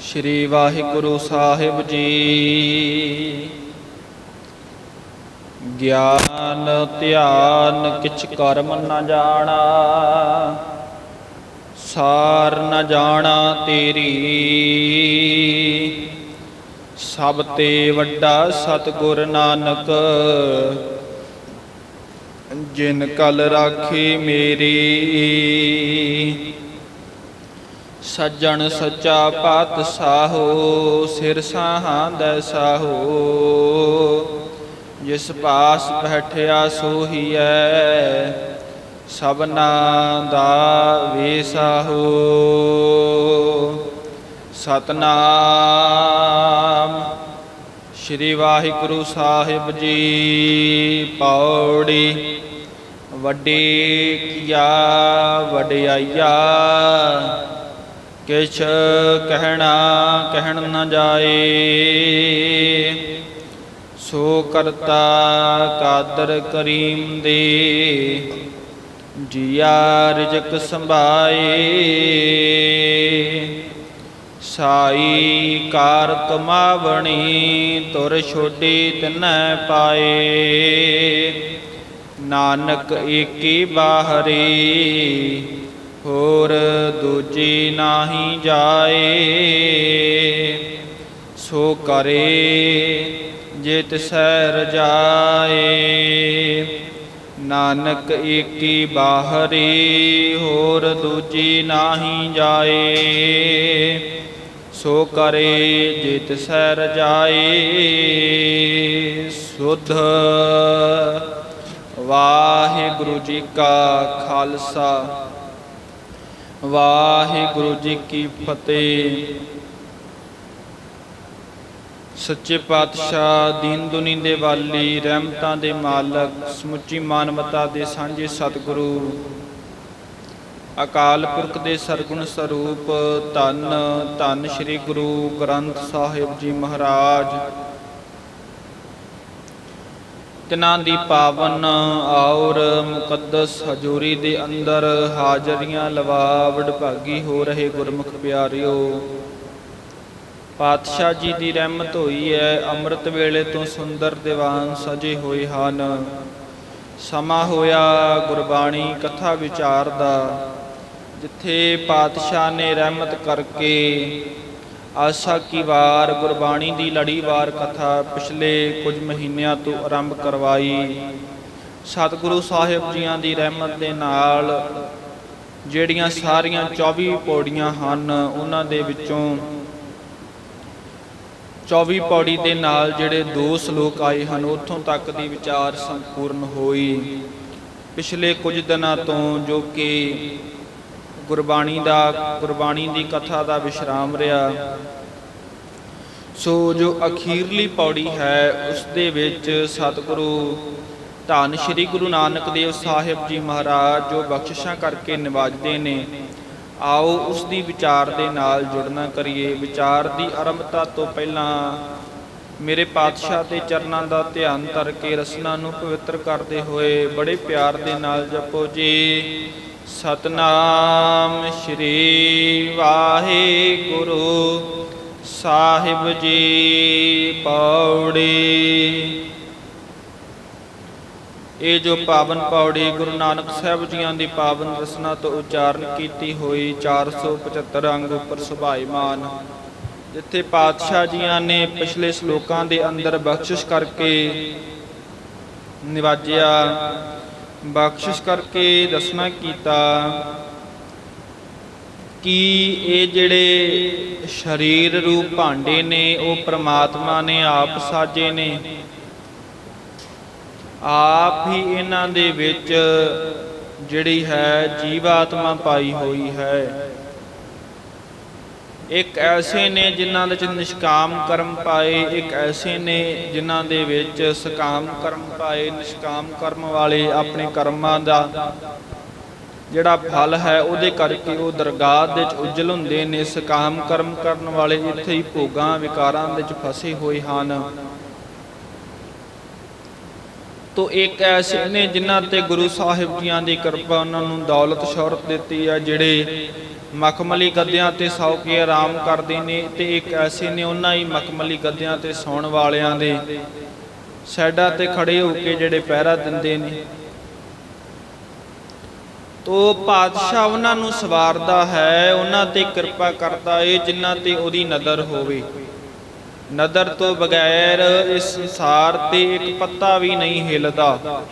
ਸ਼੍ਰੀ ਵਾਹਿਗੁਰੂ ਸਾਹਿਬ ਜੀ। ਗਿਆਨ, ਧਿਆਨ ਕਿਛ ਕਰਮ ਨ ਜਾਣਾ, ਸਾਰ ਨਾ ਜਾਣਾ ਤੇਰੀ। ਸਭ ਤੇ ਵੱਡਾ ਸਤਿਗੁਰ ਨਾਨਕ, ਜਿਨ ਕਲ ਰਾਖੀ ਮੇਰੀ। ਸੱਜਣ ਸੱਚਾ ਪਾਤ ਸਾਹੋ ਸਿਰ ਸਾਹਾਂ ਦੈ ਸਾਹੋ। ਜਿਸ ਪਾਸ ਬੈਠਿਆ ਸੋਹੀਐ ਸਭਨਾ ਦਾ ਵੇਸਾਹੋ ਸਤਨਾਮ ਸ਼੍ਰੀ ਵਾਹਿਗੁਰੂ ਸਾਹਿਬ ਜੀ, ਪੌੜੀ ਵੱਡੀ ਕੀਆ, ਵਡਿਆਈਆ। ਕਿਛ ਕਹਿਣਾ ਕਹਿਣ ਨ ਜਾਏ। ਸੋ ਕਰਤਾ ਕਾਦਰ ਕਰੀਮ ਦੇ, ਜੀਆ ਰਜਕ ਸੰਭਾਏ। ਸਾਈ ਕਾਰ ਕਮਾਵਣੀ ਤੁਰ ਛੋਡੀ ਤਿਨੈ ਪਾਏ। ਨਾਨਕ ਏਕੀ ਬਾਹਰੀ ਹੋਰ ਦੂਜੀ ਨਾਹੀ ਜਾਏ, ਸੋ ਕਰੇ ਜੇ ਤਿਸੈ ਰਜਾਏ ਨਾਨਕ ਏਕੀ ਬਾਹਰੀ, ਹੋਰ ਦੂਜੀ ਨਾਹੀ ਜਾਏ, ਸੋ ਕਰੇ ਜੇ ਤਿਸੈ ਰਜਾਏ ਸੁਧ ਵਾਹਿਗੁਰੂ ਜੀ ਕਾ ਖਾਲਸਾ। ਵਾਹਿਗੁਰੂ ਜੀ ਕੀ ਫਤਿਹ। ਸੱਚੇ ਪਾਤਸ਼ਾਹ, ਦੀਨ ਦੁਨੀ ਦੇ ਵਾਲੀ, ਰਹਿਮਤਾਂ ਦੇ ਮਾਲਕ, ਸਮੁੱਚੀ ਮਾਨਵਤਾ ਦੇ ਸਾਂਝੇ ਸਤਿਗੁਰੂ, ਅਕਾਲ ਪੁਰਖ ਦੇ ਸਰਗੁਣ ਸਰੂਪ, ਧੰਨ ਧੰਨ ਸ੍ਰੀ ਗੁਰੂ ਗ੍ਰੰਥ ਸਾਹਿਬ ਜੀ ਮਹਾਰਾਜ। ਤਿਨਾਂ ਦੀ ਪਾਵਨ ਔਰ ਮੁਕੱਦਸ ਹਜ਼ੂਰੀ ਦੇ ਅੰਦਰ ਹਾਜ਼ਰੀਆਂ ਲਵਾ ਵਡਭਾਗੀ ਹੋ ਰਹੇ ਗੁਰਮੁਖ ਪਿਆਰਿਓ। ਪਾਤਸ਼ਾਹ ਜੀ ਦੀ ਰਹਿਮਤ ਹੋਈ ਹੈ ਅੰਮ੍ਰਿਤ ਵੇਲੇ ਤੋਂ ਸੁੰਦਰ ਦੀਵਾਨ ਸਜੇ ਹੋਏ ਹਨ। ਸਮਾਂ ਹੋਇਆ ਗੁਰਬਾਣੀ ਕਥਾ ਵਿਚਾਰ ਦਾ, ਜਿੱਥੇ ਪਾਤਸ਼ਾਹ ਨੇ ਰਹਿਮਤ ਕਰਕੇ ਆਸਾ ਕੀ ਵਾਰ, ਗੁਰਬਾਣੀ ਦੀ ਲੜੀਵਾਰ ਕਥਾ ਪਿਛਲੇ ਕੁਝ ਮਹੀਨਿਆਂ ਤੋਂ ਆਰੰਭ ਕਰਵਾਈ। ਸਤਿਗੁਰੂ ਸਾਹਿਬ ਜੀਆਂ ਦੀ ਰਹਿਮਤ ਦੇ ਨਾਲ ਜਿਹੜੀਆਂ ਸਾਰੀਆਂ 24 ਪੌੜੀਆਂ ਹਨ, ਉਹਨਾਂ ਦੇ ਵਿੱਚੋਂ 24 ਪੌੜੀ ਦੇ ਨਾਲ ਜਿਹੜੇ ਦੋ ਸ਼ਲੋਕ ਆਏ ਹਨ, ਉੱਥੋਂ ਤੱਕ ਦੀ ਵਿਚਾਰ ਸੰਪੂਰਨ ਹੋਈ। ਪਿਛਲੇ ਕੁਝ ਦਿਨਾਂ ਤੋਂ ਜੋ ਕਿ ਗੁਰਬਾਣੀ ਦਾ, ਗੁਰਬਾਣੀ ਦੀ ਕਥਾ ਦਾ ਵਿਸ਼ਰਾਮ ਰਿਹਾ। ਸੋ ਜੋ ਅਖੀਰਲੀ ਪੌੜੀ ਹੈ, ਉਸ ਦੇ ਵਿੱਚ ਸਤਿਗੁਰੂ, ਧੰਨ ਸ਼੍ਰੀ ਗੁਰੂ ਨਾਨਕ ਦੇਵ ਸਾਹਿਬ ਜੀ ਮਹਾਰਾਜ, ਜੋ ਬਖਸ਼ਿਸ਼ਾਂ ਕਰਕੇ ਨਿਵਾਜਦੇ ਨੇ, ਆਓ ਉਸ ਦੀ ਵਿਚਾਰ ਦੇ ਨਾਲ ਜੁੜਨਾ ਕਰੀਏ। ਵਿਚਾਰ ਦੀ ਆਰੰਭਤਾ ਤੋਂ ਪਹਿਲਾਂ ਮੇਰੇ ਪਾਤਸ਼ਾਹ ਦੇ ਚਰਨਾਂ ਦਾ ਧਿਆਨ ਧਰ ਕੇ ਰਸਨਾ ਨੂੰ ਪਵਿੱਤਰ ਕਰਦੇ ਹੋਏ ਬੜੇ ਪਿਆਰ ਦੇ ਨਾਲ ਜਪੋ ਜੀ। ਸਤਨਾਮ ਸ਼੍ਰੀ ਵਾਹਿਗੁਰੂ। ਸਾਹਿਬ ਜੀ ਪੌੜੀ। ਇਹ ਜੋ ਪਾਵਨ ਪੌੜੀ ਗੁਰੂ ਨਾਨਕ ਸਾਹਿਬ ਜੀਆਂ ਦੀ ਪਾਵਨ ਰਸਨਾ ਤੋਂ ਉਚਾਰਨ ਕੀਤੀ ਹੋਈ 475 ਅੰਗ ਉੱਪਰ ਸੁਭਾਈਮਾਨ, ਜਿੱਥੇ ਪਾਤਸ਼ਾਹ ਜੀਆਂ ਨੇ ਪਿਛਲੇ ਸ਼ਲੋਕਾਂ ਦੇ ਅੰਦਰ ਬਖਸ਼ਿਸ਼ ਕਰਕੇ ਨਿਵਾਜਿਆ। ਬਖਸ਼ਿਸ਼ ਕਰਕੇ ਦੱਸਣਾ ਕੀਤਾ ਕਿ ਇਹ ਜਿਹੜੇ ਸਰੀਰ ਰੂਪ ਭਾਂਡੇ ਨੇ, ਉਹ ਪ੍ਰਮਾਤਮਾ ਨੇ ਆਪ ਸਾਜੇ ਨੇ। ਆਪ ਹੀ ਇਹਨਾਂ ਦੇ ਵਿੱਚ ਜਿਹੜੀ ਹੈ ਜੀਵਾਤਮਾ ਪਾਈ ਹੋਈ ਹੈ। ਇੱਕ ਐਸੇ ਨੇ ਜਿਨ੍ਹਾਂ ਵਿੱਚ ਨਿਸ਼ਕਾਮ ਕਰਮ ਪਾਏ, ਇੱਕ ਐਸੇ ਨੇ ਜਿਨ੍ਹਾਂ ਦੇ ਵਿੱਚ ਸਕਾਮ ਕਰਮ ਪਾਏ, ਨਿਸ਼ਕਾਮ ਕਰਮ ਵਾਲੇ ਆਪਣੇ ਕਰਮਾਂ ਦਾ ਜਿਹੜਾ ਫਲ ਹੈ, ਉਹਦੇ ਕਰਕੇ ਉਹ ਦਰਗਾਹ ਦੇ ਵਿੱਚ ਉਜਲ ਹੁੰਦੇ ਨੇ, ਸਕਾਮ ਕਰਮ ਕਰਨ ਵਾਲੇ ਇੱਥੇ ਹੀ ਭੋਗਾਂ, ਵਿਕਾਰਾਂ ਵਿੱਚ ਫਸੇ ਹੋਏ ਹਨ। ਤੋ ਇੱਕ ਐਸੇ ਨੇ ਜਿਨ੍ਹਾਂ ਤੇ ਗੁਰੂ ਸਾਹਿਬ ਜੀਆਂ ਦੀ ਕਿਰਪਾ ਉਹਨਾਂ ਨੂੰ ਦੌਲਤ ਸ਼ੌਹਰਤ ਦਿੱਤੀ ਆ, ਜਿਹੜੇ ਮਖਮਲੀ ਗੱਦਿਆਂ ਤੇ ਸੌ ਕੇ ਆਰਾਮ ਕਰਦੇ ਨੇ ਤੇ ਇੱਕ ਐਸੇ ਨੇ ਉਹਨਾਂ ਹੀ ਮਖਮਲੀ ਗੱਦਿਆਂ ਤੇ ਸੌਣ ਵਾਲਿਆਂ ਦੇ ਸਾਈਡਾਂ ਤੇ ਖੜੇ ਹੋ ਕੇ ਜਿਹੜੇ ਪਹਿਰਾ ਦਿੰਦੇ ਨੇ। ਤੋ ਪਾਤਸ਼ਾਹ ਉਹਨਾਂ ਨੂੰ ਸਵਾਰਦਾ ਹੈ, ਉਹਨਾਂ ਤੇ ਕਿਰਪਾ ਕਰਦਾ ਏ ਜਿਨ੍ਹਾਂ ਤੇ ਉਹਦੀ ਨਜ਼ਰ ਹੋਵੇ। ਨਦਰ ਤੋਂ ਬਗੈਰ ਇਸ ਸੰਸਾਰ ਤੇ ਇੱਕ ਪੱਤਾ ਵੀ ਨਹੀਂ ਹਿਲਦਾ।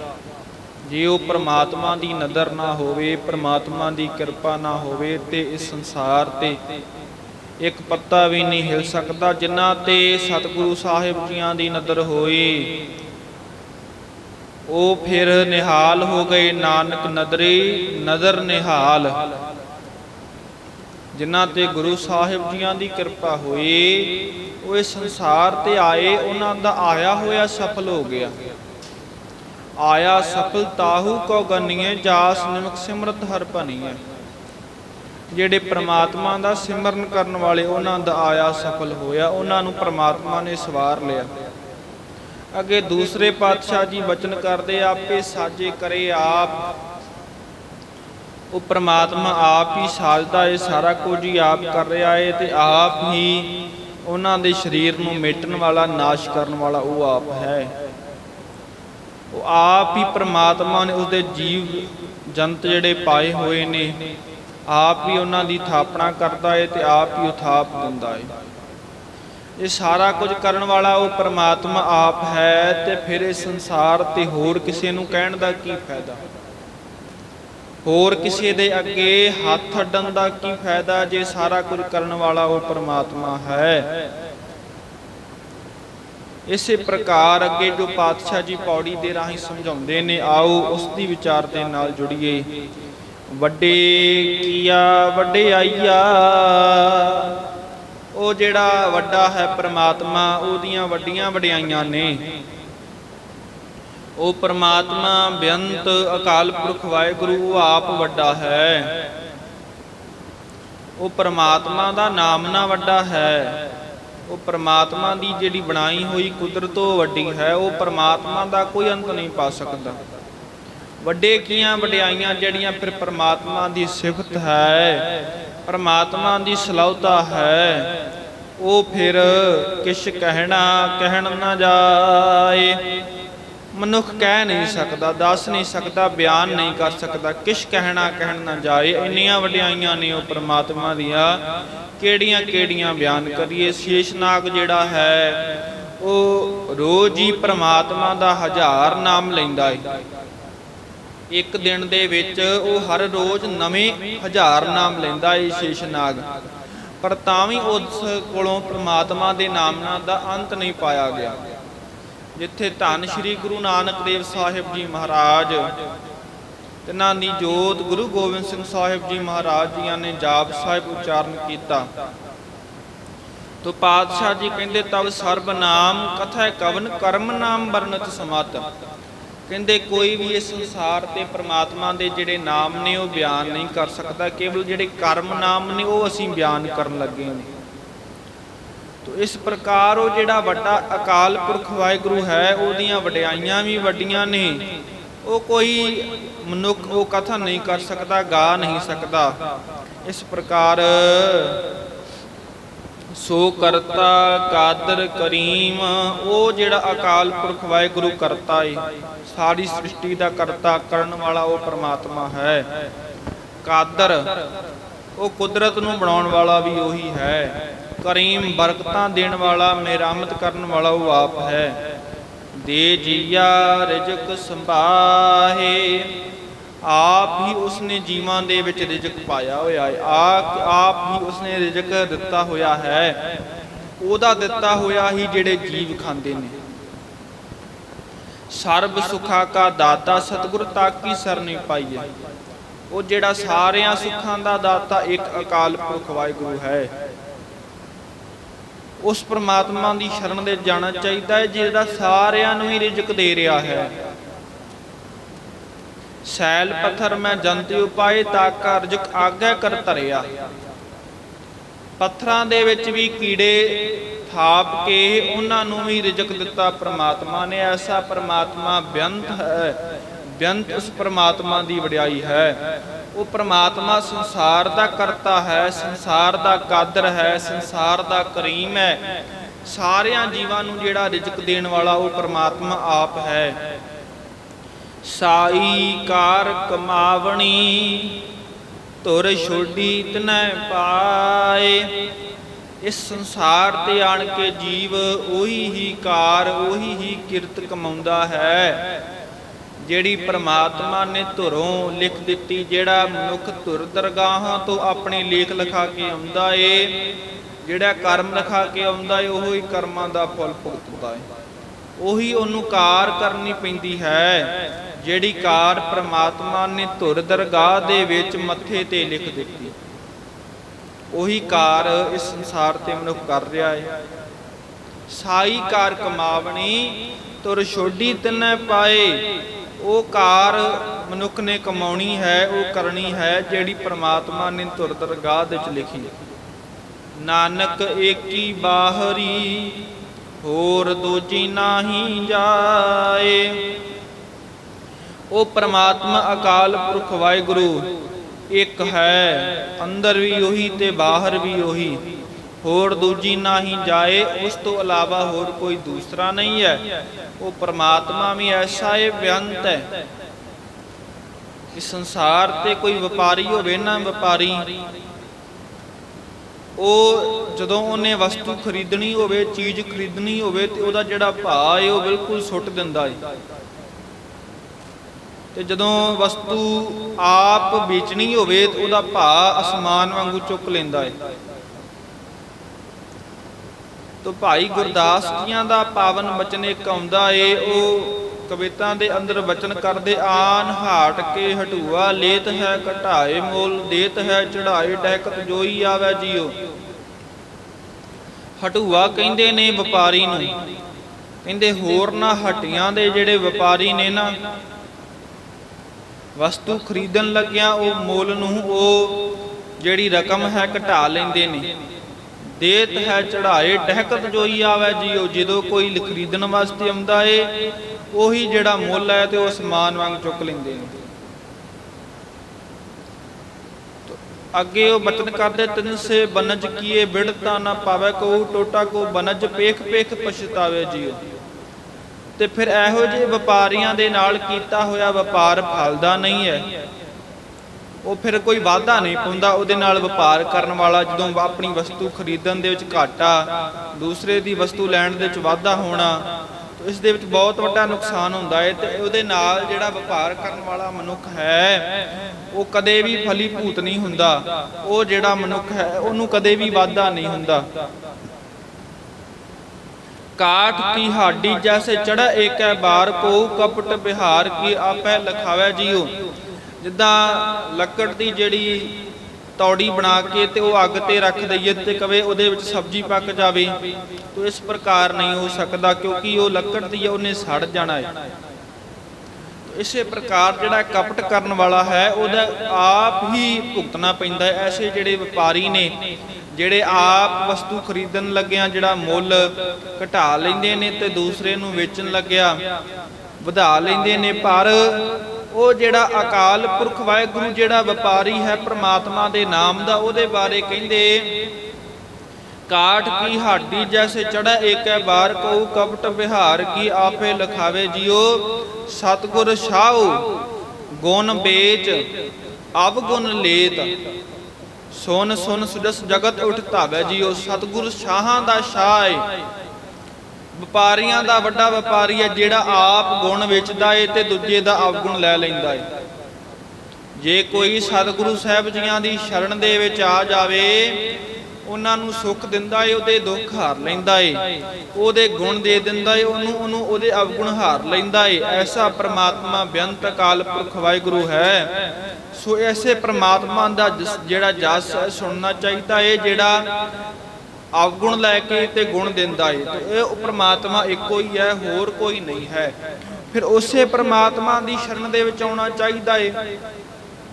ਜੇ ਉਹ ਪ੍ਰਮਾਤਮਾ ਦੀ ਨਜ਼ਰ ਨਾ ਹੋਵੇ, ਪ੍ਰਮਾਤਮਾ ਦੀ ਕਿਰਪਾ ਨਾ ਹੋਵੇ ਤੇ ਇਸ ਸੰਸਾਰ ਤੇ ਇੱਕ ਪੱਤਾ ਵੀ ਨਹੀਂ ਹਿਲ ਸਕਦਾ, ਜਿਨ੍ਹਾਂ ਤੇ ਸਤਿਗੁਰੂ ਸਾਹਿਬ ਜੀਆਂ ਦੀ ਨਜ਼ਰ ਹੋਈ। ਉਹ ਫਿਰ ਨਿਹਾਲ ਹੋ ਗਏ, ਨਾਨਕ ਨਦਰੀ ਨਜ਼ਰ ਨਿਹਾਲ। ਜਿਨ੍ਹਾਂ ਤੇ ਗੁਰੂ ਸਾਹਿਬ ਜੀਆਂ ਦੀ ਕਿਰਪਾ ਹੋਈ, ਉਹ ਇਸ ਸੰਸਾਰ ਤੇ ਆਏ, ਉਹਨਾਂ ਦਾ ਆਇਆ ਹੋਇਆ ਸਫਲ ਹੋ ਗਿਆ। ਆਇਆ ਸਫਲ ਤਾਹੂ ਕੋ ਗੰਨੀਏ, ਜਾਸ ਨਿਮਕ ਸਿਮਰਤ ਹਰ ਭਨੀਏ। ਜਿਹੜੇ ਪ੍ਰਮਾਤਮਾ ਦਾ ਸਿਮਰਨ ਕਰਨ ਵਾਲੇ ਉਹਨਾਂ ਦਾ ਆਇਆ ਸਫਲ ਹੋਇਆ, ਉਹਨਾਂ ਨੂੰ ਪ੍ਰਮਾਤਮਾ ਨੇ ਸਵਾਰ ਲਿਆ। ਅੱਗੇ ਦੂਸਰੇ ਪਾਤਸ਼ਾਹ ਜੀ ਬਚਨ ਕਰਦੇ, ਆਪੇ ਸਾਜੇ ਕਰੇ ਆਪ। ਉਹ ਪ੍ਰਮਾਤਮਾ ਆਪ ਹੀ ਸਾਜਦਾ ਏ, ਸਾਰਾ ਕੁਝ ਹੀ ਆਪ ਕਰ ਰਿਹਾ ਹੈ ਤੇ ਆਪ ਹੀ ਉਹਨਾਂ ਦੇ ਸਰੀਰ ਨੂੰ ਮੇਟਣ ਵਾਲਾ, ਨਾਸ਼ ਕਰਨ ਵਾਲਾ ਉਹ ਆਪ ਹੈ। ਉਹ ਆਪ ਹੀ ਪ੍ਰਮਾਤਮਾ ਨੇ ਉਸਦੇ ਜੀਵ ਜੰਤ ਜਿਹੜੇ ਪਾਏ ਹੋਏ ਨੇ, ਆਪ ਹੀ ਉਹਨਾਂ ਦੀ ਥਾਪਣਾ ਕਰਦਾ ਏ ਤੇ ਆਪ ਹੀ ਉਥਾਪ ਦਿੰਦਾ ਹੈ ਇਹ ਸਾਰਾ ਕੁਝ ਕਰਨ ਵਾਲਾ ਉਹ ਪ੍ਰਮਾਤਮਾ ਆਪ ਹੈ ਤੇ ਫਿਰ ਇਹ ਸੰਸਾਰ ਤੇ ਹੋਰ ਕਿਸੇ ਨੂੰ ਕਹਿਣ ਦਾ ਕੀ ਫਾਇਦਾ? ਹੋਰ ਕਿਸੇ ਦੇ ਅੱਗੇ ਹੱਥ ਅੱਡਣ ਦਾ ਕੀ ਫਾਇਦਾ ਜੇ ਸਾਰਾ ਕੁਝ ਕਰਨ ਵਾਲਾ ਉਹ ਪ੍ਰਮਾਤਮਾ ਹੈ? ਇਸੇ ਪ੍ਰਕਾਰ ਅੱਗੇ ਜੋ ਪਾਤਸ਼ਾਹ ਜੀ ਪੌੜੀ ਦੇ ਰਾਹੀਂ ਸਮਝਾਉਂਦੇ ਨੇ, ਆਓ ਉਸ ਦੀ ਵਿਚਾਰ ਦੇ ਨਾਲ ਜੁੜੀਏ। ਵੱਡੇ ਕੀਆ ਵੱਡਿਆਈਆ ਉਹ ਜਿਹੜਾ ਵੱਡਾ ਹੈ ਪ੍ਰਮਾਤਮਾ, ਉਹਦੀਆਂ ਵੱਡੀਆਂ ਵਡਿਆਈਆਂ ਨੇ। ਉਹ ਪ੍ਰਮਾਤਮਾ ਬੇਅੰਤ ਅਕਾਲ ਪੁਰਖ ਵਾਹਿਗੁਰੂ ਆਪ ਵੱਡਾ ਹੈ। ਉਹ ਪ੍ਰਮਾਤਮਾ ਦਾ ਨਾਮ ਨਾ ਵੱਡਾ ਹੈ। ਉਹ ਪ੍ਰਮਾਤਮਾ ਦੀ ਜਿਹੜੀ ਬਣਾਈ ਹੋਈ ਕੁਦਰਤ ਉਹ ਵੱਡੀ ਹੈ। ਉਹ ਪ੍ਰਮਾਤਮਾ ਦਾ ਕੋਈ ਅੰਤ ਨਹੀਂ ਪਾ ਸਕਦਾ। ਵੱਡੇ ਕੀਆਂ ਵਡਿਆਈਆਂ ਜਿਹੜੀਆਂ ਫਿਰ ਪ੍ਰਮਾਤਮਾ ਦੀ ਸਿਫਤ ਹੈ, ਪਰਮਾਤਮਾ ਦੀ ਸਲਾਉਤਾ ਹੈ, ਉਹ ਫਿਰ ਕਿਛ ਕਹਿਣਾ, ਕਹਿਣ ਨਾ ਜਾਏ। ਮਨੁੱਖ ਕਹਿ ਨਹੀਂ ਸਕਦਾ, ਦੱਸ ਨਹੀਂ ਸਕਦਾ, ਬਿਆਨ ਨਹੀਂ ਕਰ ਸਕਦਾ, ਕਿਛ ਕਹਿਣਾ ਕਹਿਣ ਨਾ ਜਾਏ, ਇੰਨੀਆਂ ਵਡਿਆਈਆਂ ਨੇ ਉਹ ਪ੍ਰਮਾਤਮਾ ਦੀਆਂ, ਕਿਹੜੀਆਂ ਕਿਹੜੀਆਂ ਬਿਆਨ ਕਰੀਏ, ਸ਼ੇਸ਼ਨਾਗ ਜਿਹੜਾ ਹੈ, ਉਹ ਰੋਜ਼ ਹੀ ਪ੍ਰਮਾਤਮਾ ਦਾ ਹਜ਼ਾਰ ਨਾਮ ਲੈਂਦਾ ਹੈ ਇੱਕ ਦਿਨ ਦੇ ਵਿੱਚ ਉਹ ਹਰ ਰੋਜ਼ ਨਵੇਂ ਹਜ਼ਾਰ ਨਾਮ ਲੈਂਦਾ ਹੈ ਸ਼ੇਸ਼ਨਾਗ, ਪਰ ਤਾਂ ਵੀ ਉਸ ਕੋਲੋਂ ਪ੍ਰਮਾਤਮਾ ਦੇ ਨਾਮ ਦਾ ਅੰਤ ਨਹੀਂ ਪਾਇਆ ਗਿਆ। ਜਿੱਥੇ ਧੰਨ ਸ਼੍ਰੀ ਗੁਰੂ ਨਾਨਕ ਦੇਵ ਸਾਹਿਬ ਜੀ ਮਹਾਰਾਜ, ਤਿਨਾਂ ਦੀ ਜੋਤ ਗੁਰੂ ਗੋਬਿੰਦ ਸਿੰਘ ਸਾਹਿਬ ਜੀ ਮਹਾਰਾਜ ਜੀਆਂ ਨੇ ਜਾਪ ਸਾਹਿਬ ਉਚਾਰਨ ਕੀਤਾ। ਤੋ ਪਾਤਸ਼ਾਹ ਜੀ ਕਹਿੰਦੇ ਤਬ ਸਰਬ ਨਾਮ ਕਥਾ ਕਵਨ ਕਰਮ ਨਾਮ ਵਰਨਤ ਸਮਤ। ਕਹਿੰਦੇ, ਕੋਈ ਵੀ ਇਸ ਸੰਸਾਰ ਤੇ ਪ੍ਰਮਾਤਮਾ ਦੇ ਜਿਹੜੇ ਨਾਮ ਨੇ, ਉਹ ਬਿਆਨ ਨਹੀਂ ਕਰ ਸਕਦਾ। ਕੇਵਲ ਜਿਹੜੇ ਕਰਮ ਨਾਮ ਨੇ, ਉਹ ਅਸੀਂ ਬਿਆਨ ਕਰਨ ਲੱਗੇ ਹਾਂ। ਤੋ ਇਸ ਪ੍ਰਕਾਰ ਉਹ ਜਿਹੜਾ ਵੱਡਾ ਅਕਾਲ ਪੁਰਖ ਵਾਹਿਗੁਰੂ ਹੈ, ਉਹਦੀਆਂ ਵਡਿਆਈਆਂ ਵੀ ਵੱਡੀਆਂ ਨੇ। ਉਹ ਕੋਈ ਮਨੁੱਖ ਉਹ ਕਥਾ ਨਹੀਂ ਕਰ ਸਕਦਾ, ਗਾ ਨਹੀਂ ਸਕਦਾ। ਇਸ ਪ੍ਰਕਾਰ ਸੋ ਕਰਤਾ ਕਾਦਰ ਕਰੀਮ, ਉਹ ਜਿਹੜਾ ਅਕਾਲ ਪੁਰਖ ਵਾਹਿਗੁਰੂ ਕਰਤਾ ਏ, ਸਾਰੀ ਸ੍ਰਿਸ਼ਟੀ ਦਾ ਕਰਤਾ ਕਰਨ ਵਾਲਾ ਉਹ ਪ੍ਰਮਾਤਮਾ ਹੈ। ਕਾਦਰ, ਉਹ ਕੁਦਰਤ ਨੂੰ ਬਣਾਉਣ ਵਾਲਾ ਵੀ ਉਹੀ ਹੈ। ਕਰੀਮ ਬਰਕਤਾਂ ਦੇਣ ਵਾਲਾ ਮਿਹਰਮਤ ਕਰਨ ਵਾਲਾ ਉਹ ਆਪ ਹੈ। ਦੇ ਜੀਆ ਰਿਜਕ ਸੰਭਾਹੇ, ਆਪ ਹੀ ਉਸਨੇ ਜੀਵਾਂ ਦੇ ਵਿੱਚ ਰਿਜਕ ਪਾਇਆ ਹੋਇਆ ਹੈ। ਆਪ ਹੀ ਉਸਨੇ ਰਿਜਕ ਦਿੱਤਾ ਹੋਇਆ ਹੈ। ਉਹਦਾ ਦਿੱਤਾ ਹੋਇਆ ਹੀ ਜਿਹੜੇ ਜੀਵ ਖਾਂਦੇ ਨੇ। ਸਰਬ ਸੁਖਾ ਕਾ ਦਾਤਾ, ਸਤਿਗੁਰ ਤਾਕੀ ਸਰਨੀ ਪਾਈਏ ਉਹ ਜਿਹੜਾ ਸਾਰਿਆਂ ਸੁੱਖਾਂ ਦਾ ਦਾਤਾ, ਇੱਕ ਅਕਾਲ ਪੁਰਖ ਵਾਹਿਗੁਰੂ ਹੈ। ਉਸ ਪ੍ਰਮਾਤਮਾ ਦੀ ਸ਼ਰਨ ਦੇ ਜਾਣਾ ਚਾਹੀਦਾ ਹੈ ਜਿਹੜਾ ਸਾਰਿਆਂ ਨੂੰ ਹੀ ਰਿਜ਼ਕ ਦੇ ਰਿਹਾ ਹੈ। ਸੈਲ ਪੱਥਰ ਮੈਂ ਜੰਤ ਉਪਾਏ ਤਾਕਾ ਰਜਕ ਆਗੈ ਕਰ ਧਰਿਆ। ਪੱਥਰਾਂ ਦੇ ਵਿੱਚ ਵੀ ਕੀੜੇ ਥਾਪ ਕੇ ਉਹਨਾਂ ਨੂੰ ਵੀ ਰਿਜਕ ਦਿੱਤਾ ਪ੍ਰਮਾਤਮਾ ਨੇ। ਐਸਾ ਪ੍ਰਮਾਤਮਾ ਬੇਅੰਤ ਹੈ, ਬੇਅੰਤ ਉਸ ਪ੍ਰਮਾਤਮਾ ਦੀ ਵਡਿਆਈ ਹੈ। ਉਹ ਪ੍ਰਮਾਤਮਾ ਸੰਸਾਰ ਦਾ ਕਰਤਾ ਹੈ, ਸੰਸਾਰ ਦਾ ਕਾਦਰ ਹੈ, ਸੰਸਾਰ ਦਾ ਕਰੀਮ ਹੈ। ਸਾਰਿਆਂ ਜੀਵਾਂ ਨੂੰ ਜਿਹੜਾ ਰਿਜਕ ਦੇਣ ਵਾਲਾ ਉਹ ਪ੍ਰਮਾਤਮਾ ਆਪ ਹੈ। ਸਾਈ ਕਾਰ ਕਮਾਵਣੀ, ਤੁਰ ਛੋਡੀ ਤਨੈ ਪਾਏ। ਇਸ ਸੰਸਾਰ ਤੇ ਆਣ ਕੇ ਜੀਵ ਉਹੀ ਹੀ ਕਾਰ, ਉਹੀ ਹੀ ਕਿਰਤ ਕਮਾਉਂਦਾ ਹੈ। ਜਿਹੜੀ ਪ੍ਰਮਾਤਮਾ ਨੇ ਧੁਰੋਂ ਲਿਖ ਦਿੱਤੀ, ਜਿਹੜਾ ਮਨੁੱਖ ਧੁਰ ਦਰਗਾਹਾਂ ਤੋਂ ਆਪਣੇ ਲੇਖ ਲਿਖਾ ਕੇ ਆਉਂਦਾ ਏ, ਜਿਹੜਾ ਕਰਮ ਲਿਖਾ ਕੇ ਆਉਂਦਾ ਏ, ਉਹੀ ਕਰਮਾਂ ਦਾ ਫਲ ਭੁਗਤਦਾ ਏ। ਉਹੀ ਉਹਨੂੰ ਕਾਰ ਕਰਨੀ ਪੈਂਦੀ ਹੈ, ਜਿਹੜੀ ਕਾਰ ਪ੍ਰਮਾਤਮਾ ਨੇ ਧੁਰ ਦਰਗਾਹ ਦੇ ਵਿੱਚ ਮੱਥੇ ਤੇ ਲਿਖ ਦਿੱਤੀ। ਉਹੀ ਕਾਰ ਇਸ ਸੰਸਾਰ ਤੇ ਮਨੁੱਖ ਕਰ ਰਿਹਾ ਹੈ ਸਾਈ ਕਾਰ ਕਮਾਵਣੀ, ਤੁਰ ਛੋਡੀ ਤਨੈ ਪਾਏ ਉਹ ਕਾਰ ਮਨੁੱਖ ਨੇ ਕਮਾਉਣੀ ਹੈ, ਉਹ ਕਰਨੀ ਹੈ, ਜਿਹੜੀ ਪ੍ਰਮਾਤਮਾ ਨੇ ਧੁਰ ਦਰਗਾਹ ਦੇ ਵਿੱਚ ਲਿਖੀ ਨਾਨਕ ਏਕੀ ਬਾਹਰੀ, ਹੋਰ ਦੂਜੀ ਨਾਹੀ ਜਾਏ। ਉਹ ਪ੍ਰਮਾਤਮਾ ਅਕਾਲ ਪੁਰਖ ਵਾਹਿਗੁਰੂ, ਇੱਕ ਹੈ, ਅੰਦਰ ਵੀ ਉਹੀ ਤੇ ਬਾਹਰ ਵੀ ਉਹੀ। ਹੋਰ ਦੂਜੀ ਨਾਹੀ ਜਾਏ, ਉਸ ਤੋਂ ਇਲਾਵਾ ਹੋਰ ਕੋਈ ਦੂਸਰਾ ਨਹੀਂ ਹੈ। ਉਹ ਪ੍ਰਮਾਤਮਾ ਵੀ ਐਸਾ ਏ ਬੇਅੰਤ ਹੈ। ਇਸ ਸੰਸਾਰ ਤੇ ਕੋਈ ਵਪਾਰੀ ਹੋਵੇ ਨਾ ਵਪਾਰੀ, ਉਹ ਜਦੋਂ ਉਹਨੇ ਵਸਤੂ ਖਰੀਦਣੀ ਹੋਵੇ, ਚੀਜ਼ ਖਰੀਦਣੀ ਹੋਵੇ, ਤੇ ਉਹਦਾ ਜਿਹੜਾ ਭਾਅ ਹੈ ਉਹ ਬਿਲਕੁਲ ਸੁੱਟ ਦਿੰਦਾ ਹੈ ਤੇ ਜਦੋਂ ਵਸਤੂ ਆਪ ਵੇਚਣੀ ਹੋਵੇ, ਤੇ ਉਹਦਾ ਭਾਅ ਅਸਮਾਨ ਵਾਂਗੂ ਚੁੱਕ ਲੈਂਦਾ ਹੈ ਤੋ ਭਾਈ ਗੁਰਦਾਸ ਜੀਆਂ ਦਾ ਪਾਵਨ ਬਚਨ ਇੱਕ ਆਉਂਦਾ ਏ, ਉਹ ਕਵਿਤਾ ਦੇ ਅੰਦਰ ਬਚਨ ਕਰਦੇ, ਆਨ ਹਾਟ ਕੇ ਹਟੂਆ, ਲੇਤ ਹੈ ਘਟਾਏ ਮੋਲ, ਦੇਤ ਹੈ ਚੜਾਏ ਡੈਕਤ, ਜੋਈ ਆਵੇ ਜੀਓ। ਹਟੂਆ ਕਹਿੰਦੇ ਨੇ ਵਪਾਰੀ ਨੂੰ, ਕਹਿੰਦੇ, ਹੋਰ ਨਾ ਹਟੀਆਂ ਦੇ ਜਿਹੜੇ ਵਪਾਰੀ ਨੇ ਨਾ, ਵਸਤੂ ਖਰੀਦਣ ਲੱਗਿਆ, ਉਹ ਮੁੱਲ ਨੂੰ ਉਹ ਜਿਹੜੀ ਰਕਮ ਹੈ ਘਟਾ ਲੈਂਦੇ ਨੇ। ਦੇਤ ਹੈ ਚੜਾਏ ਡਹਿਕਤ ਜੋਈ ਆਵੇ ਜੀਓ ਜਦੋਂ ਕੋਈ ਖਰੀਦਣ ਵਾਸਤੇ ਆਉਂਦਾ ਏ, ਉਹੀ ਜਿਹੜਾ ਮੁੱਲ ਹੈ ਤੇ ਉਹ ਸਮਾਨ ਵਾਂਗ ਚੁੱਕ ਲੈਂਦੇ ਨੇ। ਅੱਗੇ ਉਹ ਬਚਨ ਕਰਦੇ, ਤਿੰਨ ਸੇ ਬਨਜ ਕੀਏ ਵਿੜਤਾ ਨਾ ਪਾਵੇ ਕੋ ਟੋਟਾ ਕੋ ਬਨਜ ਪੇਖ ਪੇਖ ਪਛਤਾਵੇ ਜੀਓ ਤੇ ਫਿਰ ਇਹੋ ਜਿਹੇ ਵਪਾਰੀਆਂ ਦੇ ਨਾਲ ਕੀਤਾ ਹੋਇਆ ਵਪਾਰ ਫਲਦਾ ਨਹੀਂ ਹੈ। ਉਹ ਫਿਰ ਕੋਈ ਵਾਧਾ ਨਹੀਂ ਪਾਉਂਦਾ ਉਹਦੇ ਨਾਲ ਵਪਾਰ ਕਰਨ ਵਾਲਾ ਜਦੋਂ ਆਪਣੀ ਵਸਤੂ ਖਰੀਦਣ ਦੇ ਵਿੱਚ ਘਾਟਾ, ਦੂਸਰੇ ਦੀ ਵਸਤੂ ਲੈਣ ਦੇ ਵਿੱਚ ਵਾਧਾ ਹੋਣਾ ਇਸ ਦੇ ਵਿੱਚ ਬਹੁਤ ਵੱਡਾ ਨੁਕਸਾਨ ਹੁੰਦਾ ਹੈ ਤੇ ਉਹਦੇ ਨਾਲ ਜਿਹੜਾ ਵਪਾਰ ਕਰਨ ਵਾਲਾ ਮਨੁੱਖ ਹੈ, ਉਹ ਕਦੇ ਵੀ ਫਲੀ ਭੂਤ ਨਹੀਂ ਹੁੰਦਾ। ਉਹ ਜਿਹੜਾ ਮਨੁੱਖ ਹੈ, ਉਹਨੂੰ ਕਦੇ ਵੀ ਵਾਧਾ ਨਹੀਂ ਹੁੰਦਾ। ਕਾਠ ਕੀ ਹਾਡੀ ਜੈਸੇ ਚੜਾ ਏਕੈ ਬਾਰ ਕੋ, ਕਪਟ ਬਿਹਾਰ ਕੀ ਆਪੈ ਲਖਾਵੇ ਜੀਓ। ਜਿੱਦਾਂ ਲੱਕੜ ਦੀ ਜਿਹੜੀ ਤੌੜੀ ਬਣਾ ਕੇ ਤੇ ਉਹ ਅੱਗ ਤੇ ਰੱਖ ਦਈਏ ਤੇ ਕਵੇ ਉਹਦੇ ਵਿੱਚ ਸਬਜ਼ੀ ਪੱਕ ਜਾਵੇ, ਤੋ ਇਸ ਪ੍ਰਕਾਰ ਨਹੀਂ ਹੋ ਸਕਦਾ ਕਿਉਂਕਿ ਉਹ ਲੱਕੜ ਦੀ ਹੈ ਉਹਨੇ ਸੜ ਜਾਣਾ ਹੈ ਇਸੇ ਪ੍ਰਕਾਰ ਜਿਹੜਾ ਕਪਟ ਕਰਨ ਵਾਲਾ ਹੈ, ਉਹਦਾ ਆਪ ਹੀ ਭੁਗਤਣਾ ਪੈਂਦਾ ਹੈ ਐਸੇ ਜਿਹੜੇ ਵਪਾਰੀ ਨੇ, ਜਿਹੜੇ ਆਪ ਵਸਤੂ ਖਰੀਦਣ ਲੱਗਿਆਂ, ਜਿਹੜਾ ਮੁੱਲ ਘਟਾ ਲੈਂਦੇ ਨੇ ਤੇ ਦੂਸਰੇ ਨੂੰ ਵੇਚਣ ਲੱਗਿਆ, ਵਧਾ ਲੈਂਦੇ ਨੇ, ਪਰ ਉਹ ਜਿਹੜਾ ਅਕਾਲ ਪੁਰਖ ਵਾਹਿਗੁਰੂ ਜਿਹੜਾ ਵਪਾਰੀ ਹੈ ਪ੍ਰਮਾਤਮਾ ਦੇ ਨਾਮ ਦਾ, ਉਹਦੇ ਬਾਰੇ ਕਹਿੰਦੇ, ਕਾਠ ਕੀ ਹਾਡੀ ਜੈਸੇ ਚੜਾ ਏਕੈ ਬਾਰ ਕਉ ਕਪਟ ਵਿਹਾਰ ਕੀ ਆਪੇ ਲਖਾਵੇ ਜਿਉ ਸਤਗੁਰ ਛਾਉ ਗੁਣ ਵੇਚ ਅਬ ਲੇਤ। ਸੁਨ ਸੁਨ ਸੁਜਸ ਜਗਤ ਉਠ ਧਾਵੇ ਜਿਉ ਸਤਗੁਰ ਸ਼ਾਹਾਂ ਦਾ ਸ਼ਾਹ ਏ ਵਪਾਰੀਆਂ ਦਾ ਵੱਡਾ ਵਪਾਰੀ ਹੈ ਜਿਹੜਾ ਆਪ ਗੁਣ ਵੇਚਦਾ ਏ ਤੇ ਦੂਜੇ ਦਾ ਅਵਗੁਣ ਲੈ ਲੈਂਦਾ ਏ। ਜੇ ਕੋਈ ਸਤਿਗੁਰੂ ਸਾਹਿਬ ਜੀਆਂ ਦੀ ਸ਼ਰਨ ਦੇ ਵਿੱਚ ਆ ਜਾਵੇ, ਉਹਨਾਂ ਨੂੰ ਸੁੱਖ ਦਿੰਦਾ ਏ, ਉਹਦੇ ਦੁੱਖ ਹਾਰ ਲੈਂਦਾ ਏ। ਉਹਦੇ ਗੁਣ ਦੇ ਦਿੰਦਾ ਏ, ਉਹਨੂੰ ਉਹਨੂੰ ਉਹਦੇ ਅਵਗੁਣ ਹਾਰ ਲੈਂਦਾ ਏ। ਐਸਾ ਪ੍ਰਮਾਤਮਾ ਬੇਅੰਤ ਅਕਾਲ ਪੁਰਖ ਵਾਹਿਗੁਰੂ ਹੈ। ਸੋ ਐਸੇ ਪ੍ਰਮਾਤਮਾ ਦਾ ਜਿਹੜਾ ਜਸ ਸੁਣਨਾ ਚਾਹੀਦਾ ਏ, ਜਿਹੜਾ ਅਵਗੁਣ ਲੈ ਕੇ ਤੇ ਗੁਣ ਦਿੰਦਾ ਏ, ਤੇ ਇਹ ਪ੍ਰਮਾਤਮਾ ਇੱਕੋ ਹੀ ਹੈ, ਹੋਰ ਕੋਈ ਨਹੀਂ ਹੈ। ਫਿਰ ਉਸੇ ਪ੍ਰਮਾਤਮਾ ਦੀ ਸ਼ਰਨ ਦੇ ਵਿੱਚ ਆਉਣਾ ਚਾਹੀਦਾ ਏ।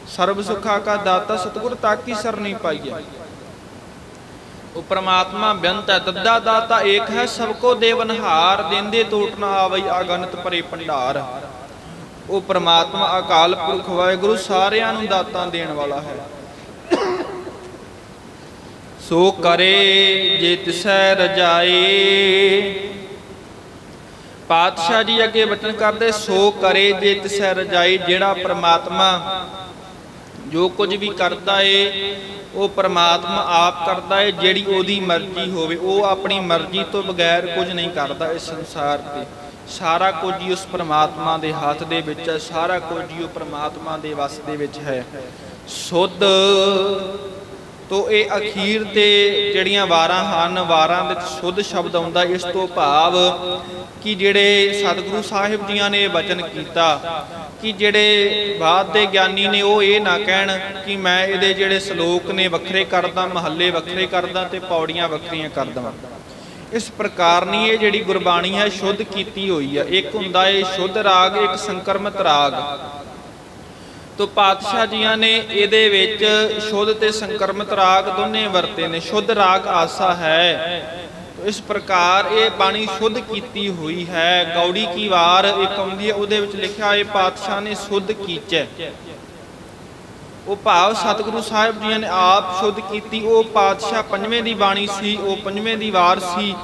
ਸਰਬ ਸੁਖਾ ਕਾ ਦਾਤਾ ਸਤਿਗੁਰ ਤਾਕੀ ਸਰ ਨਹੀਂ ਪਾਈਆ ਉਹ ਪ੍ਰਮਾਤਮਾ ਬੇਅੰਤ ਹੈ, ਦੱਦਾ ਦਾਤਾ ਏਕ ਹੈ, ਸਭ ਕੋ ਦੇਵਨਹਾਰ ਦੇਂਦੇ ਟੋਟ ਨਾ ਆਵਈ ਆਗਨਤ ਭਰੇ ਭੰਡਾਰ। ਉਹ ਪ੍ਰਮਾਤਮਾ ਅਕਾਲ ਪੁਰਖ ਵਾਹਿਗੁਰੂ ਸਾਰਿਆਂ ਨੂੰ ਦਾਤਾਂ ਦੇਣ ਵਾਲਾ ਹੈ। ਸੋ ਕਰੇ ਜੇ ਤਿਸੈ ਰਜਾਏ। ਪਾਤਸ਼ਾਹ ਜੀ ਅੱਗੇ ਬਚਨ ਕਰਦੇ, ਸੋ ਕਰੇ ਜੇ ਤਿਸੈ ਰਜਾਈ ਜਿਹੜਾ ਪ੍ਰਮਾਤਮਾ ਜੋ ਕੁਝ ਵੀ ਕਰਦਾ ਏ, ਉਹ ਪ੍ਰਮਾਤਮਾ ਆਪ ਕਰਦਾ ਏ, ਜਿਹੜੀ ਉਹਦੀ ਮਰਜ਼ੀ ਹੋਵੇ। ਉਹ ਆਪਣੀ ਮਰਜ਼ੀ ਤੋਂ ਬਗੈਰ ਕੁਝ ਨਹੀਂ ਕਰਦਾ ਇਸ ਸੰਸਾਰ ਤੇ। ਸਾਰਾ ਕੁਝ ਹੀ ਉਸ ਪ੍ਰਮਾਤਮਾ ਦੇ ਹੱਥ ਦੇ ਵਿੱਚ ਹੈ, ਸਾਰਾ ਕੁਝ ਹੀ ਉਹ ਪ੍ਰਮਾਤਮਾ ਦੇ ਵੱਸ ਦੇ ਵਿੱਚ ਹੈ। ਸੁੱਧ ਤੋ ਇਹ ਅਖੀਰ ਤੇ ਜਿਹੜੀਆਂ ਵਾਰਾਂ ਹਨ, ਵਾਰਾਂ ਵਿੱਚ ਸੁੱਧ ਸ਼ਬਦ ਆਉਂਦਾ, ਇਸ ਤੋਂ ਭਾਵ ਕਿ ਜਿਹੜੇ ਸਤਿਗੁਰੂ ਸਾਹਿਬ ਜੀਆਂ ਨੇ ਵਚਨ ਕੀਤਾ, ਕਿ ਜਿਹੜੇ ਬਾਅਦ ਦੇ ਗਿਆਨੀ ਨੇ ਉਹ ਇਹ ਨਾ ਕਹਿਣ ਕਿ ਮੈਂ ਇਹਦੇ ਜਿਹੜੇ ਸ਼ਲੋਕ ਨੇ ਵੱਖਰੇ ਕਰਦਾ, ਮਹੱਲੇ ਵੱਖਰੇ ਕਰਦਾ ਤੇ ਪੌੜੀਆਂ ਵੱਖਰੀਆਂ ਕਰ ਦਵਾਂ ਇਸ ਪ੍ਰਕਾਰ ਨਹੀਂ ਇਹ ਜਿਹੜੀ ਗੁਰਬਾਣੀ ਹੈ ਸ਼ੁੱਧ ਕੀਤੀ ਹੋਈ ਹੈ ਇੱਕ ਹੁੰਦਾ ਏ ਸ਼ੁੱਧ ਰਾਗ, ਇੱਕ ਸੰਕਰਮਤ ਰਾਗ। ਤੋ ਪਾਤਸ਼ਾਹ ਜੀਆਂ ਨੇ ਇਹਦੇ ਵਿੱਚ ਸ਼ੁੱਧ ਤੇ ਸੰਕਰਮਿਤ ਰਾਗ ਦੋਨੇ ਵਰਤੇ ਨੇ, ਸ਼ੁੱਧ ਰਾਗ ਆਸਾ ਹੈ। ਇਸ ਪ੍ਰਕਾਰ ਇਹ ਬਾਣੀ ਸ਼ੁੱਧ ਕੀਤੀ ਹੋਈ ਹੈ। ਗੌੜੀ ਕੀ ਵਾਰ ਇੱਕ ਆਉਂਦੀ ਹੈ, ਉਹਦੇ ਵਿੱਚ ਲਿਖਿਆ ਇਹ ਪਾਤਸ਼ਾਹ ਨੇ ਸ਼ੁੱਧ ਕੀਚੈ। ਉਹ ਭਾਵ ਸਤਿਗੁਰੂ ਸਾਹਿਬ ਜੀਆਂ ਨੇ ਆਪ ਸ਼ੁੱਧ ਕੀਤੀ, ਉਹ ਪਾਤਸ਼ਾਹ ਪੰਜਵੇਂ ਦੀ ਬਾਣੀ ਸੀ, ਉਹ ਪੰਜਵੇਂ ਦੀ ਵਾਰ ਸੀ।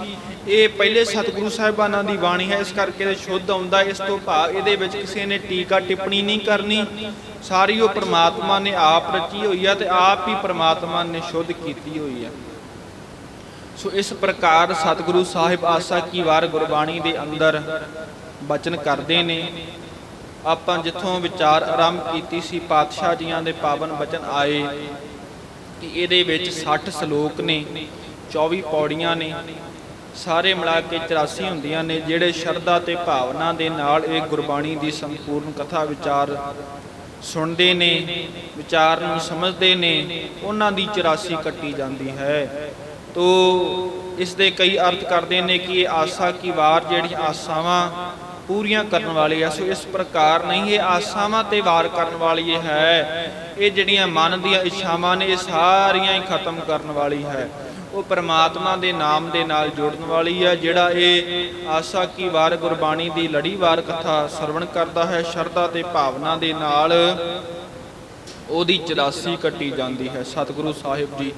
ਇਹ ਪਹਿਲੇ ਸਤਿਗੁਰੂ ਸਾਹਿਬਾਨਾਂ ਦੀ ਬਾਣੀ ਹੈ, ਇਸ ਕਰਕੇ ਇਹ ਸ਼ੁੱਧ ਆਉਂਦਾ, ਇਸ ਤੋਂ ਭਾਵ ਇਹਦੇ ਵਿੱਚ ਕਿਸੇ ਨੇ ਟੀਕਾ ਟਿੱਪਣੀ ਨਹੀਂ ਕਰਨੀ। ਸਾਰੀ ਉਹ ਪ੍ਰਮਾਤਮਾ ਨੇ ਆਪ ਰਚੀ ਹੋਈ ਹੈ ਤੇ ਆਪ ਹੀ ਪ੍ਰਮਾਤਮਾ ਨੇ ਸ਼ੁੱਧ ਕੀਤੀ ਹੋਈ ਹੈ ਸੋ ਇਸ ਪ੍ਰਕਾਰ ਸਤਿਗੁਰੂ ਸਾਹਿਬ ਆਸਾ ਕੀ ਵਾਰ ਗੁਰਬਾਣੀ ਦੇ ਅੰਦਰ ਬਚਨ ਕਰਦੇ ਨੇ। ਆਪਾਂ ਜਿੱਥੋਂ ਵਿਚਾਰ ਆਰੰਭ ਕੀਤੀ ਸੀ, ਪਾਤਸ਼ਾਹ ਜੀਆਂ ਦੇ ਪਾਵਨ ਬਚਨ ਆਏ ਕਿ ਇਹਦੇ ਵਿੱਚ 60 ਸ਼ਲੋਕ ਨੇ 24 ਪੌੜੀਆਂ ਨੇ ਸਾਰੇ ਮਿਲਾ ਕੇ 84 ਹੁੰਦੀਆਂ ਨੇ, ਜਿਹੜੇ ਸ਼ਰਧਾ ਤੇ ਭਾਵਨਾ ਦੇ ਨਾਲ ਇਹ ਗੁਰਬਾਣੀ ਦੀ ਸੰਪੂਰਨ ਕਥਾ ਵਿਚਾਰ ਸੁਣਦੇ ਨੇ, ਵਿਚਾਰ ਨੂੰ ਸਮਝਦੇ ਨੇ, ਉਹਨਾਂ ਦੀ 84 ਕੱਟੀ ਜਾਂਦੀ ਹੈ। ਤੋ ਇਸ ਦੇ ਕਈ ਅਰਥ ਕਰਦੇ ਨੇ ਕਿ ਇਹ ਆਸਾ ਕੀ ਵਾਰ ਜਿਹੜੀਆਂ ਆਸਾਵਾਂ ਪੂਰੀਆਂ ਕਰਨ ਵਾਲੀ ਹੈ, ਸੋ ਇਸ ਪ੍ਰਕਾਰ ਨਹੀਂ, ਇਹ ਆਸਾਵਾਂ ਤੇ ਵਾਰ ਕਰਨ ਵਾਲੀ ਹੈ। ਇਹ ਜਿਹੜੀਆਂ ਮਨ ਦੀਆਂ ਇੱਛਾਵਾਂ ਨੇ, ਇਹ ਸਾਰੀਆਂ ਹੀ ਖਤਮ ਕਰਨ ਵਾਲੀ ਹੈ। ਉਹ ਪ੍ਰਮਾਤਮਾ ਦੇ ਨਾਮ ਦੇ ਨਾਲ ਜੋੜਨ ਵਾਲੀ ਹੈ ਜਿਹੜਾ ਇਹ ਆਸਾ ਕੀ ਵਾਰ ਗੁਰਬਾਣੀ ਦੀ ਲੜੀਵਾਰ ਕਥਾ ਸਰਵਣ ਕਰਦਾ ਹੈ, ਸ਼ਰਧਾ ਤੇ ਭਾਵਨਾ ਦੇ ਨਾਲ ਉਹਦੀ 84 ਕੱਟੀ ਜਾਂਦੀ ਹੈ। ਸਤਿਗੁਰੂ ਸਾਹਿਬ ਜੀ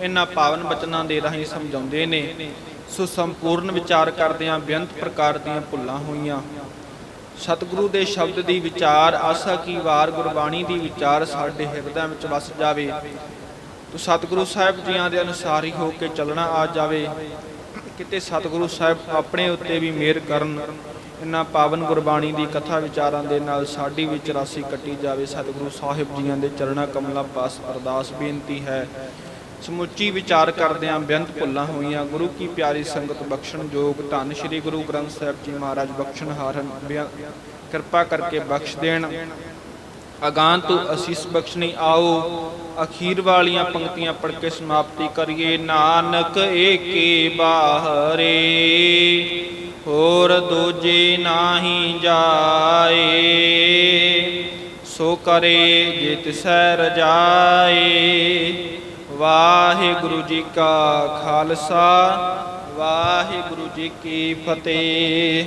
ਇਹਨਾਂ ਪਾਵਨ ਬਚਨਾਂ ਦੇ ਰਾਹੀਂ ਸਮਝਾਉਂਦੇ ਨੇ ਸੋ ਸੰਪੂਰਨ ਵਿਚਾਰ ਕਰਦਿਆਂ ਬੇਅੰਤ ਪ੍ਰਕਾਰ ਦੀਆਂ ਭੁੱਲਾਂ ਹੋਈਆਂ। ਸਤਿਗੁਰੂ ਦੇ ਸ਼ਬਦ ਦੀ ਵਿਚਾਰ, ਆਸਾ ਕੀ ਵਾਰ ਗੁਰਬਾਣੀ ਦੀ ਵਿਚਾਰ ਸਾਡੇ ਹਿਰਦਿਆਂ ਵਿੱਚ ਵਸ ਜਾਵੇ। ਤੋ ਸਤਿਗੁਰੂ ਸਾਹਿਬ ਜੀਆਂ ਦੇ ਅਨੁਸਾਰ ਹੀ ਹੋ ਕੇ ਚੱਲਣਾ ਆ ਜਾਵੇ। ਕਿਤੇ ਸਤਿਗੁਰੂ ਸਾਹਿਬ ਆਪਣੇ ਉੱਤੇ ਵੀ ਮਿਹਰ ਕਰਨ, ਇਹਨਾਂ ਪਾਵਨ ਗੁਰਬਾਣੀ ਦੀ ਕਥਾ ਵਿਚਾਰਾਂ ਦੇ ਨਾਲ ਸਾਡੀ ਵਿੱਚ ਰਾਸੀ ਕੱਟੀ ਜਾਵੇ। ਸਤਿਗੁਰੂ ਸਾਹਿਬ ਜੀਆਂ ਦੇ ਚਰਣਾ ਕਮਲਾਂ ਪਾਸ ਅਰਦਾਸ ਬੇਨਤੀ ਹੈ। ਸਮੁੱਚੀ ਵਿਚਾਰ ਕਰਦਿਆਂ ਬੇਅੰਤ ਭੁੱਲਾਂ ਹੋਈਆਂ। ਗੁਰੂ ਕੀ ਪਿਆਰੀ ਸੰਗਤ ਬਖਸ਼ਣ ਜੋਗ ਧੰਨ ਸ੍ਰੀ ਗੁਰੂ ਗ੍ਰੰਥ ਸਾਹਿਬ ਜੀ ਮਹਾਰਾਜ ਬਖਸ਼ਣ ਹਾਰਨ ਬੇਅੰ- ਕਿਰਪਾ ਕਰਕੇ ਬਖਸ਼ ਦੇਣ। ਅਗਾਂਤ ਤੋਂ ਅਸੀਸ ਬਖਸ਼ਣੀ ਆਓ, ਅਖੀਰ ਵਾਲੀਆਂ ਪੰਕਤੀਆਂ ਪੜ੍ਹ ਕੇ ਸਮਾਪਤੀ ਕਰੀਏ। ਨਾਨਕ ਏਕੇ ਬਾਹਰੇ, ਹੋਰ ਦੂਜੇ ਨਾਹੀ ਜਾਏ। ਸੋ ਕਰੇ ਜੇ ਤਿਸੈ ਰਜਾਏ ਵਾਹਿਗੁਰੂ ਜੀ ਕਾ ਖਾਲਸਾ, ਵਾਹਿਗੁਰੂ ਜੀ ਕੀ ਫਤਿਹ।